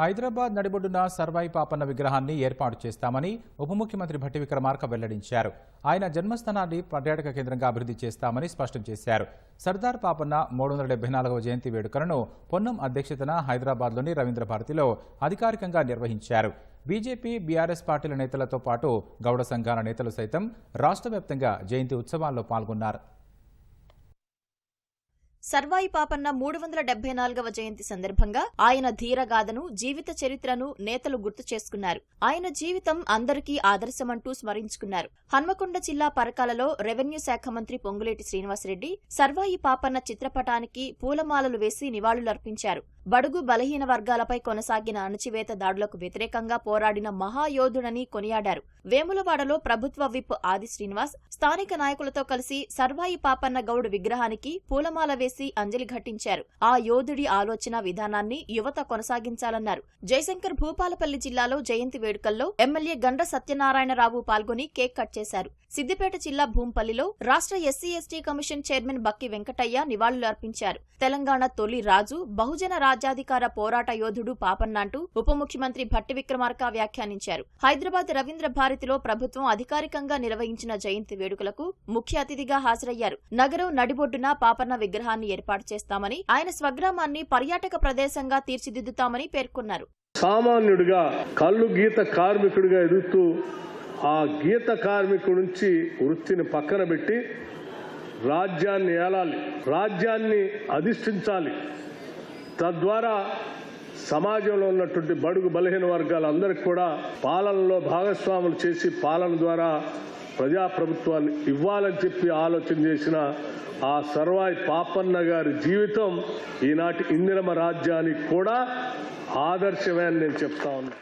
హైదరాబాద్ నడిబొడ్డున సర్వాయి పాపన్న విగ్రహాన్ని ఏర్పాటు చేస్తామని ఉప ముఖ్యమంత్రి భట్టి విక్రమార్క వెల్లడించారు. ఆయన జన్మస్థానాన్ని పర్యాటక కేంద్రంగా అభివృద్ధి చేస్తామని స్పష్టం చేశారు. సర్దార్ పాపన్న మూడు వందల డెబ్బై నాలుగవ జయంతి వేడుకలను పొన్నం అధ్యక్షతన హైదరాబాద్లోని రవీంద్ర భారతిలో అధికారికంగా నిర్వహించారు. బీజేపీ బీఆర్ఎస్ పార్టీల నేతలతో పాటు గౌడ సంఘాల నేతలు సైతం రాష్ట్ర జయంతి ఉత్సవాల్లో పాల్గొన్నారు. సర్వాయి పాపన్న మూడు వందల డెబ్బై నాలుగవ జయంతి సందర్భంగా ఆయన ధీరగాథను జీవిత చరిత్రను నేతలు గుర్తు చేసుకున్నారు. ఆయన జీవితం అందరికీ ఆదర్శమంటూ స్మరించుకున్నారు. హన్మకొండ జిల్లా పరకాలలో రెవెన్యూ శాఖ మంత్రి పొంగులేటి శ్రీనివాసరెడ్డి సర్వాయి పాపన్న చిత్రపటానికి పూలమాలలు వేసి నివాళులర్పించారు. బడుగు బలహీన వర్గాలపై కొనసాగిన అణచివేత దాడులకు వ్యతిరేకంగా పోరాడిన మహాయోధుడని కొనియాడారు. వేములవాడలో ప్రభుత్వ విప్ ఆది శ్రీనివాస్ స్థానిక నాయకులతో కలిసి సర్వాయి పాపన్న గౌడ్ విగ్రహానికి పూలమాల వేసి అంజలి ఘటించారు ఆ యోధుడి ఆలోచన విధానాన్ని యువత కొనసాగించాలన్నారు. జయశంకర్ భూపాలపల్లి జిల్లాలో జయంతి వేడుకల్లో ఎమ్మెల్యే గండ్ర సత్యనారాయణరావు పాల్గొని కేక్ కట్ చేశారు. సిద్దిపేట జిల్లా భూంపల్లిలో రాష్ట్ర SC ST commission chairman Bakki Venkataiah నివాళులు అర్పించారు తెలంగాణ తొలి రాజు బహుజన రాజు రాజ్యాధికార పోరాట యోధుడు పాపన్నాంటూ ఉప ముఖ్యమంత్రి భట్టి విక్రమార్క వ్యాఖ్యానించారు. హైదరాబాద్ రవీంద్ర భారతిలో ప్రభుత్వం అధికారికంగా నిర్వహించిన జయంతి వేడుకలకు ముఖ్య అతిథిగా హాజరయ్యారు. నగరం నడిబొడ్డున పాపన్న విగ్రహాన్ని ఏర్పాటు చేస్తామని ఆయన స్వగ్రామాన్ని పర్యాటక ప్రదేశంగా తీర్చిదిద్దుతామని పేర్కొన్నారు. సామాన్యుడిగా కళ్ళు గీత కార్మికుడిగా ఎదుగుతూ ఆ గీత కార్మికుడి నుంచి వృత్తిని పక్కన పెట్టి రాజ్యాన్ని ఏలాలి రాజ్యాన్ని అధిష్ఠించాలి తద్వారా సమాజంలో ఉన్నటువంటి బడుగు బలహీన వర్గాలందరికీ కూడా పాలనలో భాగస్వాములు చేసి పాలన ద్వారా ప్రజాప్రభుత్వాన్ని ఇవ్వాలని చెప్పి ఆలోచన చేసిన ఆ సర్వాయి పాపన్న గారి జీవితం ఈనాటి ఇందిరమ రాజ్యానికి కూడా ఆదర్శమే అని నేను చెప్తా ఉన్నా.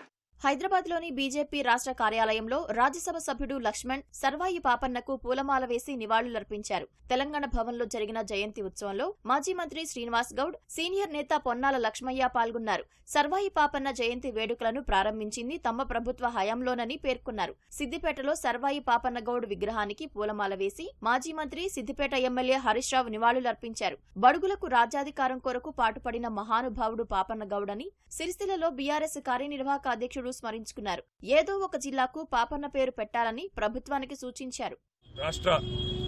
హైదరాబాద్లోని బీజేపీ రాష్ట్ర కార్యాలయంలో రాజ్యసభ సభ్యుడు లక్ష్మణ్ సర్వాయి పాపన్నకు పూలమాల వేసి నివాళులర్పించారు. తెలంగాణ భవన్లో జరిగిన జయంతి ఉత్సవంలో మాజీ మంత్రి శ్రీనివాస్ గౌడ్ సీనియర్ నేత పొన్నాల లక్ష్మయ్య పాల్గొన్నారు. సర్వాయి పాపన్న జయంతి వేడుకలను ప్రారంభించింది తమ ప్రభుత్వ హయాంలోనని పేర్కొన్నారు. సిద్దిపేటలో సర్వాయి పాపన్న గౌడ్ విగ్రహానికి పూలమాల వేసి మాజీ మంత్రి సిద్దిపేట ఎమ్మెల్యే హరీష్ రావు నివాళులర్పించారు. బడుగులకు రాజ్యాధికారం కొరకు పాటుపడిన మహానుభావుడు పాపన్న గౌడ్ అని సిరిసిల్లలో బీఆర్ఎస్ కార్యనిర్వాహక అధ్యక్షుడు స్మరించుకున్నారు. ఏదో ఒక జిల్లాకు పాపన్న పేరు పెట్టాలని ప్రభుత్వానికి సూచించారు. రాష్ట్ర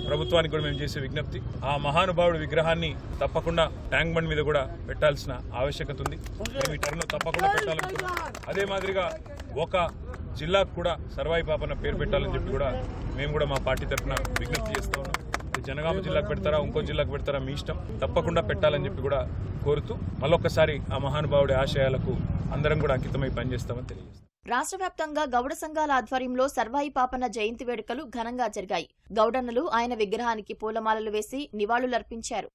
ప్రభుత్వానికి కూడా మేము చేసే విజ్ఞప్తి ఆ మహానుభావుడి విగ్రహాన్ని తప్పకుండా ట్యాంక్ బండ్ మీద కూడా పెట్టాల్సిన ఆవశ్యకత ఉంది. మేము ఈ టర్న్ తప్పకుండా పెట్టాలనుకుంటున్నాం. అదే మాదిరిగా ఒక జిల్లాకు కూడా సర్వాయి పాపన్న పేరు పెట్టాలని చెప్పి కూడా మేము కూడా మా పార్టీ తరఫున విజ్ఞప్తి చేస్తా ఉన్నాం. ఇది జనగామ జిల్లాకు పెడతారా ఇంకో జిల్లాకు పెడతారా మీ ఇష్టం. తప్పకుండా పెట్టాలని చెప్పి కూడా కోరుతూ మళ్ళొక్కసారి ఆ మహానుభావుడి ఆశయాలకు అందరం కూడా అంకితమై పనిచేస్తామని తెలియజేస్తాం. రాష్ట్ర వ్యాప్తంగా గౌడ సంఘాల ఆధ్వర్యంలో సర్వాయి పాపన్న జయంతి వేడుకలు ఘనంగా జరిగాయి. గౌడన్నలు ఆయన విగ్రహానికి పూలమాలలు వేసి నివాళులర్పించారు.